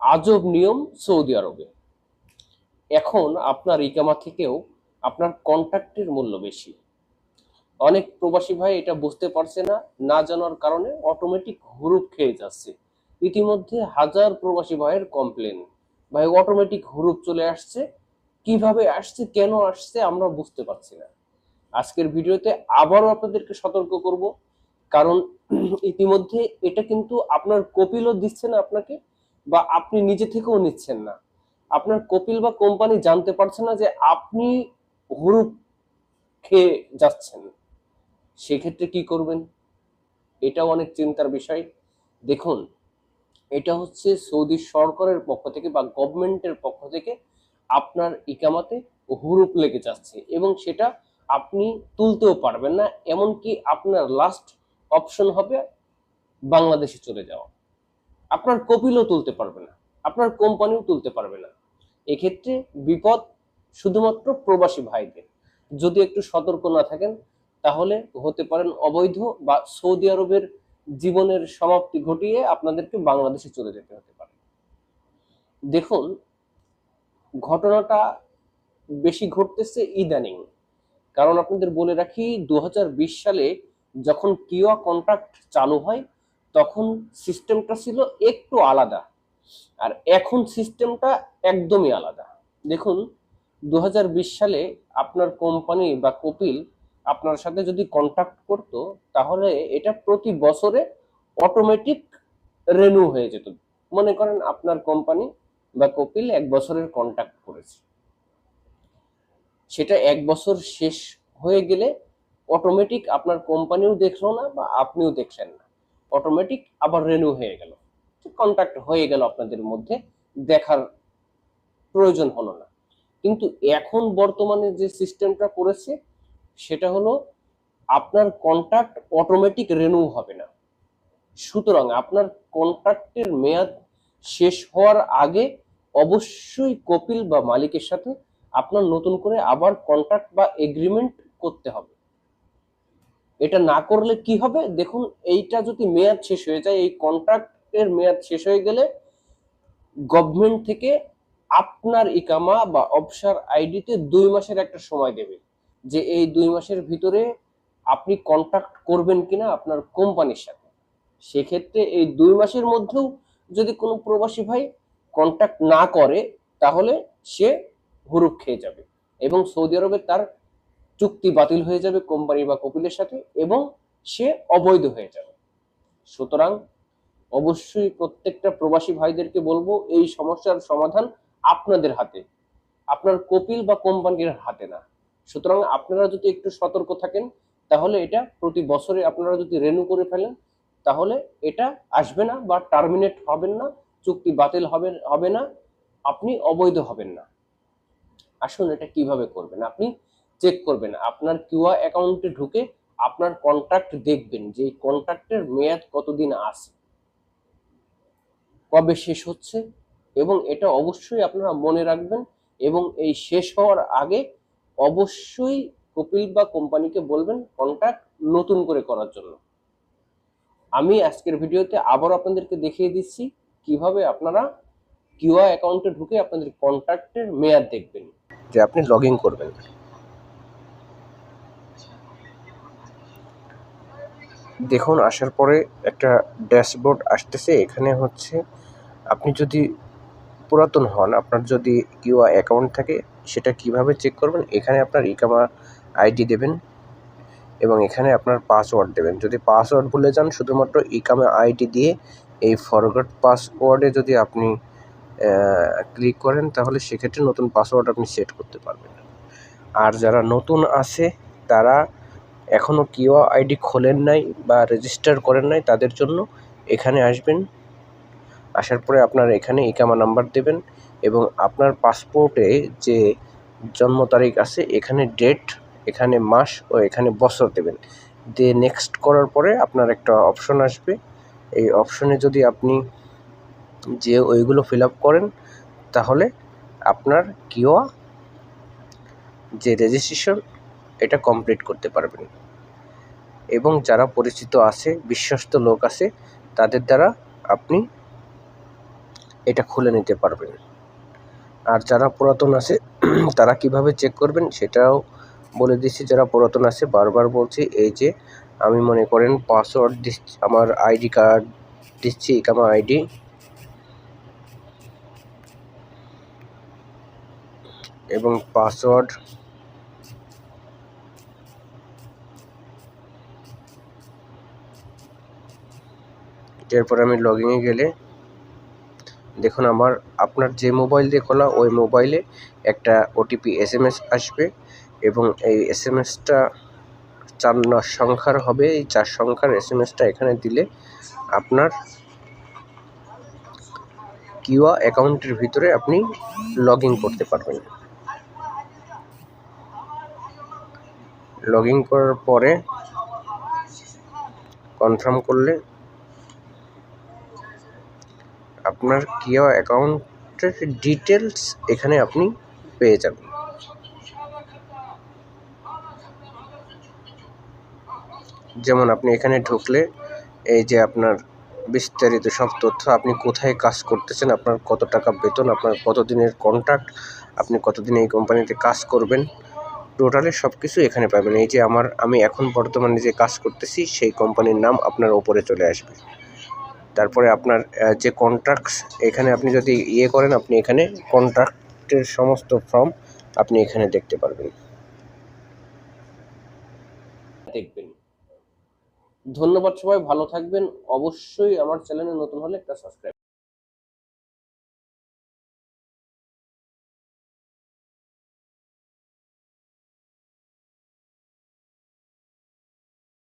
আজব নিয়ম সৌদি আরবে। এখন আপনার ইকামা থেকেও আপনার কন্ট্রাক্টের মূল্য বেশি। অনেক প্রবাসী ভাই এটা বুঝতে পারছে না না জানার কারণে অটোমেটিক হুরুপ খেয়ে যাচ্ছে। ইতিমধ্যে হাজার প্রবাসী ভাইয়ের কমপ্লেন ভাই অটোমেটিক হুরুপ চলে আসছে। কীভাবে আসছে, কেন আসছে, আমরা বুঝতে পারছি না। আজকের ভিডিওতে আবারও আপনাদেরকে সতর্ক করব। কারণ ইতিমধ্যে এটা কিন্তু আপনার কপিলও দিচ্ছে না আপনাকে। বা আপনি নিজে থেকেও নিচ্ছেন না। আপনার কপিল বা কোম্পানি জানতে পারছে না যে আপনি হুরুপ খেয়ে যাচ্ছেন। সেক্ষেত্রে কি করবেন? এটাও অনেক চিন্তার বিষয়। দেখুন, এটা হচ্ছে সৌদি সরকারের পক্ষ থেকে বা গভর্নমেন্টের পক্ষ থেকে আপনার ইকামাতে হুরুপ লেগে যাচ্ছে এবং সেটা আপনি তুলতেও পারবেন না, এমনকি আপনার লাস্ট অপশন হবে বাংলাদেশে চলে যাওয়া। আপনার কপিলও তুলতে পারবে না, আপনার কোম্পানিও তুলতে পারবে না। এক্ষেত্রে বিপদ শুধুমাত্র প্রবাসী ভাইদের। যদি একটু সতর্ক না থাকেন, তাহলে হতে পারেন অবৈধ বা সৌদি আরবের জীবনের সমাপ্তি ঘটিয়ে আপনাদেরকে বাংলাদেশে চলে যেতে হতে পারে। দেখুন, ঘটনাটা বেশি ঘটতেছে ইদানিং। কারণ আপনাদের বলে রাখি দু হাজার বিশ সালে যখন কিওয়া কন্ট্রাক্ট চালু হয় তখন সিস্টেমটা ছিল একটু আলাদা। আর এখন সিস্টেমটা একদমই আলাদা। দেখুন দু হাজার বিশ সালে আপনার কোম্পানি বা কপিল আপনার সাথে যদি কন্ট্যাক্ট করতো, তাহলে এটা প্রতি বছরে অটোমেটিক রেনু হয়ে যেত। মনে করেন আপনার কোম্পানি বা কপিল এক বছরের কন্ট্যাক্ট করেছে। সেটা এক বছর শেষ হয়ে গেলে অটোমেটিক আপনার কোম্পানিও দেখল না বা আপনিও দেখলেন না। অটোমেটিক আবার রেনু হয়ে গেল। কন্ট্যাক্ট হয়ে গেল আপনাদের মধ্যে, দেখার প্রয়োজন হলো না। কিন্তু এখন বর্তমানে যে সিস্টেমটা করেছে, সেটা হলো আপনার কন্ট্যাক্ট অটোমেটিক রেনু হবে না। সুতরাং আপনার কন্ট্রাক্টের মেয়াদ শেষ হওয়ার আগে অবশ্যই কপিল বা মালিকের সাথে আপনার নতুন করে আবার কন্ট্রাক্ট বা এগ্রিমেন্ট করতে হবে। এটা না করলে কি হবে? দেখুন, এইটা যদি মেয়াদ শেষ হয়ে যায়, এই কন্ট্রাক্টের মেয়াদ শেষ হয়ে গেলে গভর্নমেন্ট থেকে আপনার ইকামা বা অবসর আইডিতে দুই মাসের একটা সময় দেবে। যে এই দুই মাসের ভিতরে আপনি কন্ট্যাক্ট করবেন কিনা আপনার কোম্পানির সাথে। সেক্ষেত্রে এই দুই মাসের মধ্যেও যদি কোনো প্রবাসী ভাই কন্ট্যাক্ট না করে, তাহলে সে হুরুপ খেয়ে যাবে এবং সৌদি আরবে তার চুক্তি বাতিল হয়ে যাবে কোম্পানি বা কপিলের সাথে এবং সে অবৈধ হয়ে যাবে। সুতরাং অবশ্যই প্রত্যেকটা প্রবাসী ভাইদেরকে বলব, এই সমস্যার সমাধান আপনাদের হাতে। আপনার কপিল বা কোম্পানির হাতে না। সুতরাং আপনারা যদি একটু সতর্ক থাকেন, তাহলে এটা প্রতি বছরে আপনারা যদি রেনু করে ফেলেন, তাহলে এটা আসবে না বা টার্মিনেট হবেন না, চুক্তি বাতিল হবে হবে না, আপনি অবৈধ হবেন না। আসুন এটা কীভাবে করবেন? আপনি চেক করবেন। আপনার কিউআ অ্যাকাউন্টে ঢুকে আপনার কন্ট্রাক্ট দেখবেন যে এই কন্ট্রাক্টের মেয়াদ কতদিন আছে। কবে শেষ হচ্ছে এবং এটা অবশ্যই আপনারা মনে রাখবেন এবং এই শেষ হওয়ার আগে অবশ্যই কপিল বা কোম্পানিকে বলবেন কন্ট্রাক্ট নতুন করে করার জন্য। আমি আজকের ভিডিওতে আবার আপনাদেরকে দেখিয়ে দিচ্ছি কীভাবে আপনারা কিউআ অ্যাকাউন্টে ঢুকে আপনাদের কন্ট্রাক্টের মেয়াদ দেখবেন। যে আপনি লগ করবেন। দেখুন, আসার পরে একটা ড্যাশবোর্ড আসতেছে। এখানে হচ্ছে আপনি যদি পুরাতন হন, আপনার যদি কিউআ অ্যাকাউন্ট থাকে, সেটা কীভাবে চেক করবেন? এখানে আপনার ইকামা আইডি দেবেন এবং এখানে আপনার পাসওয়ার্ড দেবেন। যদি পাসওয়ার্ড ভুলে যান, শুধুমাত্র ইকামা আইডি দিয়ে এই ফরগট পাসওয়ার্ডে যদি আপনি ক্লিক করেন, তাহলে সেক্ষেত্রে নতুন পাসওয়ার্ড আপনি সেট করতে পারবেন। আর যারা নতুন আছে, তারা এখনও কিউআ আইডি খোলেন নাই বা রেজিস্টার করেন নাই তাদের জন্য এখানে আসবেন। আসার পরে আপনার এখানে ইকামা নাম্বার দেবেন এবং আপনার পাসপোর্টে যে জন্ম তারিখ আছে, এখানে ডেট এখানে মাস ও এখানে বছর দেবেন। দিয়ে নেক্সট করার পরে আপনার একটা অপশন আসবে। এই অপশনে যদি আপনি যে ওইগুলো ফিল আপ করেন, তাহলে আপনার কিওয়া যে রেজিস্ট্রেশন এটা কমপ্লিট করতে পারবেন। এবং যারা পরিচিত আছে, বিশ্বস্ত লোক আছে, তাদের দ্বারা আপনি এটা খুলে নিতে পারবেন। আর যারা পুরাতন আছে, তারা কীভাবে চেক করবেন সেটাও বলে দিচ্ছি। যারা পুরাতন আছে, বারবার বলছি, এই যে আমি মনে করেন পাসওয়ার্ড দিচ্ছি, আমার আইডি কার্ড দিচ্ছি ইকামা আইডি এবং পাসওয়ার্ড এরপর আমি লগইনে গেলে দেখুন আমার, আপনার যে মোবাইল দিয়ে খোলা, ওই মোবাইলে একটা ওটিপি এস আসবে এবং এই এস এম এসটা চার সংখ্যার হবে। এই চার সংখ্যার এস এম এসটা এখানে দিলে আপনার কিউয়া অ্যাকাউন্টের ভিতরে আপনি লগ ইন করতে পারবেন। লগ ইন করার পরে কনফার্ম করলে আপনার কিয়া অ্যাকাউন্টের ডিটেলস এখানে আপনি পেয়ে যাবেন। যেমন আপনি এখানে ঢুকলে এই যে আপনার বিস্তারিত সব তথ্য, আপনি কোথায় কাজ করতেছেন, আপনার কত টাকা বেতন, আপনার কত দিনের কন্ট্রাক্ট আপনি কতদিন এই কোম্পানিতে কাজ করবেন টোটালি সব কিছু এখানে পাবেন। এই যে আমার, আমি এখন বর্তমানে যে কাজ করতেছি, সেই কোম্পানির নাম আপনার ওপরে চলে আসবে। তারপরে আপনার যে কন্ট্রাক্টস এখানে আপনি যদি ইয়ে করেন, আপনি এখানে কন্ট্রাক্টের সমস্ত ফর্ম আপনি এখানে দেখতে পারবেন। দেখবেন। ধন্যবাদ সবাই, ভালো থাকবেন। অবশ্যই আমার চ্যানেলে নতুন হলে একটা সাবস্ক্রাইব